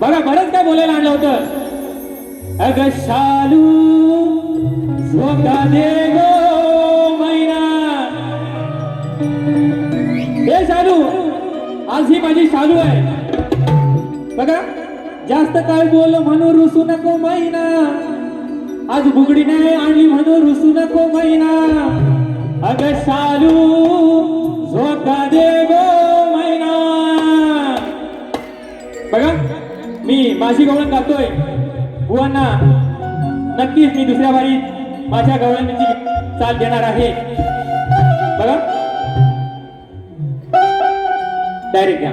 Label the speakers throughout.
Speaker 1: बघा बरंच काय बोलायला आणलं होतं. अग शालू झोका दे गो मैना. हे शालू आज ही माझी शालू आहे. बघा जास्त काय बोल म्हणून रुसू नको मैना. आज बुगडी नाही आणि म्हणून रुसू नको मैना. अग शालू झोका दे गो मैना. बघा मी माझी गवळण गातोय. बुवांना नक्कीच मी दुसऱ्या वारीत माझ्या गवळणीची चाल देणार आहे. बघा डायरेक्ट घ्या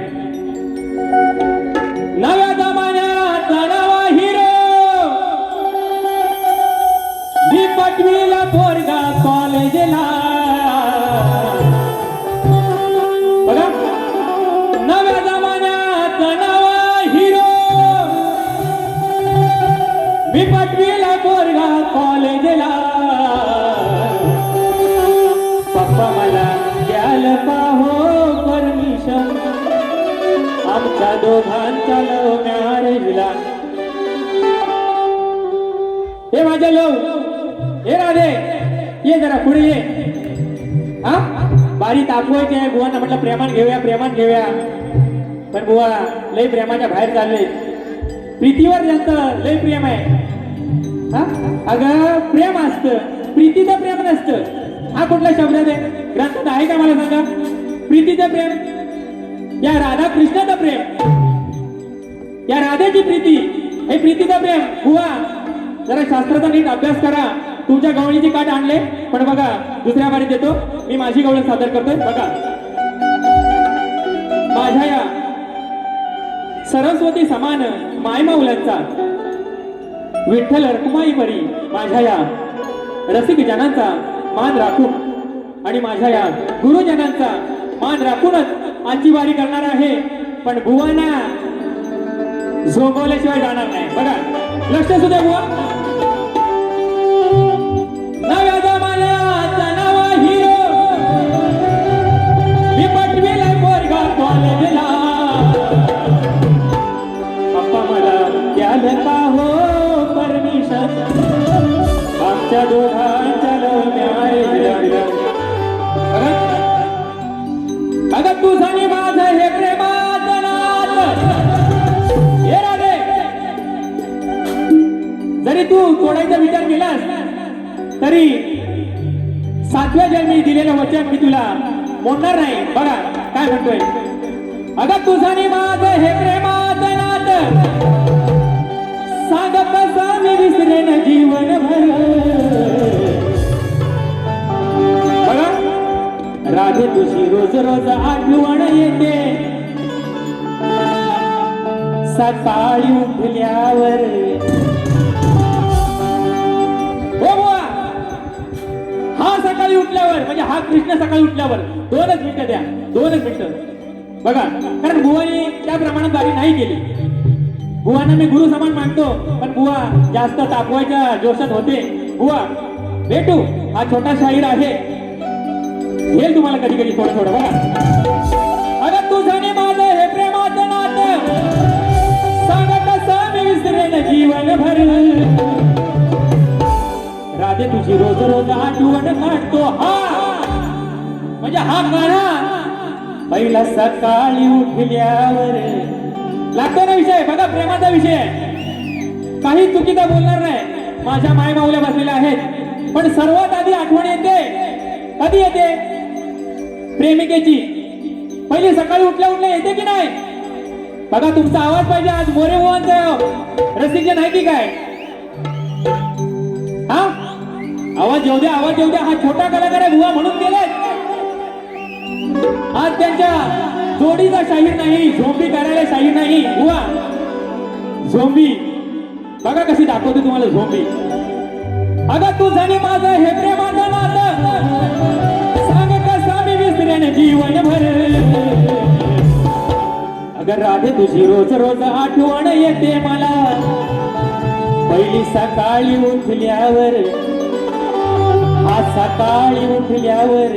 Speaker 1: त्या दोघांचा लव मॅरेजला हे माझ्या लव हे राधे ये जरा पुढे ये. हा? बारी तापवायची आहे बुवांना म्हटलं प्रेमान घेऊया प्रेमान घेऊया. पण बुवा लय प्रेमाच्या बाहेर चालले. प्रीतीवर त्यांचं लय प्रेम आहे. हा? अगं प्रेम असतं. प्रीतीचं प्रेम नसतं. हा कुठला शब्द आहे? ग्रंथात आहे का मला सांगा? प्रीतीचं प्रेम? या राधा कृष्णाचं प्रेम. या राधेची प्रीती हे प्रीतीचं प्रेम. बुवा जरा शास्त्राचा नीट अभ्यास करा. तुमच्या गवळीची काट आणले पण बघा दुसऱ्या बारीत देतो मी माझी गवळण सादर करतोय बघा. माझ्या या सरस्वती समान मायमाऊल्यांचा विठ्ठल रकुमाई परी माझ्या या रसिक जनांचा मान राखून आणि माझ्या या गुरुजनांचा मान राखूनच आजची बारी करणार आहे. पण बुवांना झोंबवल्याशिवाय जाणार नाही. बघा. लक्ष सुद्धा बुवा. नव्या जमान्याचा नवा हिरो. मी पटविला पोरगा कॉलेजला पप्पा मला द्याल का हो परमिशन. आमच्या दोघांच्या जरी तू तोडायचा विचार केलास? तरी सातव्या जन्मी दिलेलं वचन मी तुला मोडणार नाही. बघा काय म्हणतोय? अगं तुझा माझ माझं हे प्रेमात नात. साध कसा मी विसरेन जीवनभर. बघा राधे तुझी रोज रोज आठवण येते. सकाळी उठल्यावर सकाळी उठल्यावर म्हणजे हा कृष्ण सकाळी उठल्यावर दोनच मिनिटं द्या दोनच मिनिटं. बघा कारण बुवाने त्या प्रमाणात गाडी नाही केली. बुवांना मी गुरु समान मानतो पण बुवा जास्त तापवायच्या जोशात होते. बुवा भेटू हा छोटा शाहीर आहे. येईल तुम्हाला कधी कधी थोडं थोडं बघा. राधे तुझी रोज रोज आठवण काढतो. हा! म्हणजे हा गाणा पहिला सकाळी उठल्यावर. लागतो ना विषय? बघा प्रेमाचा विषय. काही चुकीचा बोलणार नाही. माझ्या माय माऊल्या बसलेल्या आहेत. पण सर्वात आधी आठवण येते. कधी येते? प्रेमिकेची. पहिली सकाळी उठल्या उठल्या येते की नाही? बघा तुमचा आवाज पाहिजे. आज मोरे मोहनचा. रसिक नाही की काय? हा? आवाज येऊ द्या आवाज येऊ द्या. हा छोटा कलाकार आहे बुवा म्हणून गेले. आज त्यांच्या जोडीचा शाहीर नाही झोंबी करायला शाहीर नाही. बुवा झोंबी. बघा कशी दाखवते तुम्हाला झोंबी. अगं तुझं आणि माझं हे प्रेमाचं नातं. सांग कसं मी विसरेन जीवनभर. अगं राधे तुझी रोज रोज आठवण येते मला. पहिली सकाळी उठल्यावर आज सकाळी उठल्यावर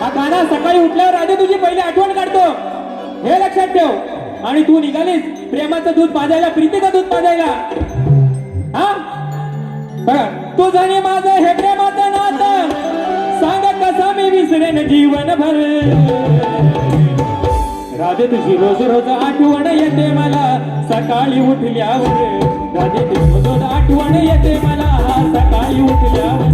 Speaker 1: हा गाणा सकाळी उठल्यावर राधे तुझी पहिली आठवण काढतो. हे लक्षात ठेव. आणि तू निघालीस प्रेमाचं दूध पाजायला प्रीतीचं दूध पाजायला. हा? बघा तुझं आणि माझं हे प्रेमाचं नातं. सांग कसा मी विसरेन जीवनभर. राधे तुझी रोज रोज आठवण येते मला. सकाळी उठल्यावर राधे तुझी रोज आठवण येते मला. सकाळी उठल्यावर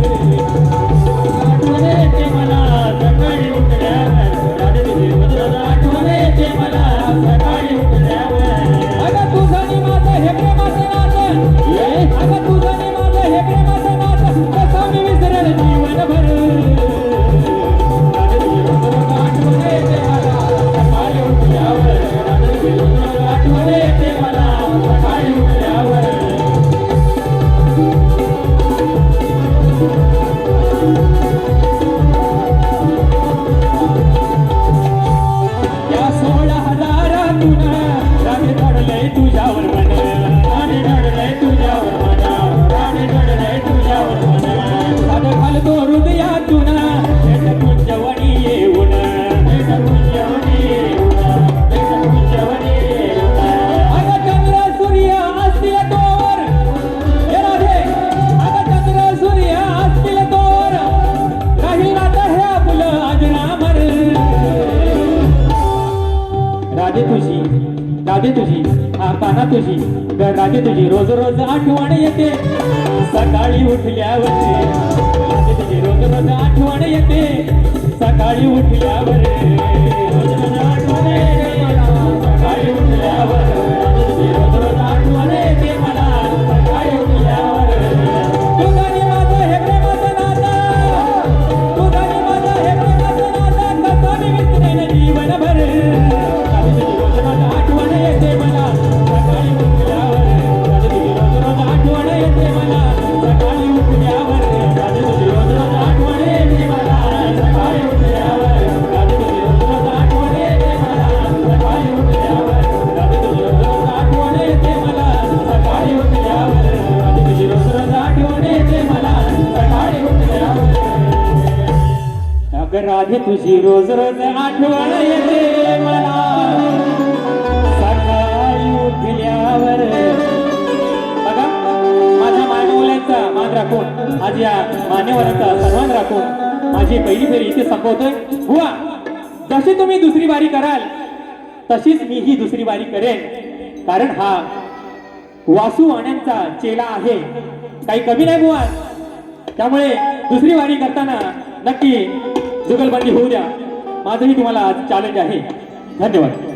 Speaker 1: that would have went. हा तुझी ग तुझी. रोज रोज आठवण येते. सकाळी उठल्यावर तुझी रोज रोज आठवण येते. सकाळी उठल्यावर रोज रोज आठवण येते. सकाळी उठल्यावर अगं तुझी रोज रोज आठवण येते मला. सकाळी उठल्यावर. बघा माझ्या मानवल्यांचा मान राखून माझ्या मान्यवरांचा सन्मान राखून माझी पहिली फेरी इथे संपवतोय. बुवा जशी तुम्ही दुसरी वारी कराल तशीच मी ही दुसरी वारी करेन. कारण हा वासू वाण्यांचा चेला आहे. काही कमी नाही बुवा. त्यामुळे दुसरी वारी करताना नक्की जुगलबंदी होऊ द्या. माझंही तुम्हाला आज चॅलेंज आहे. धन्यवाद.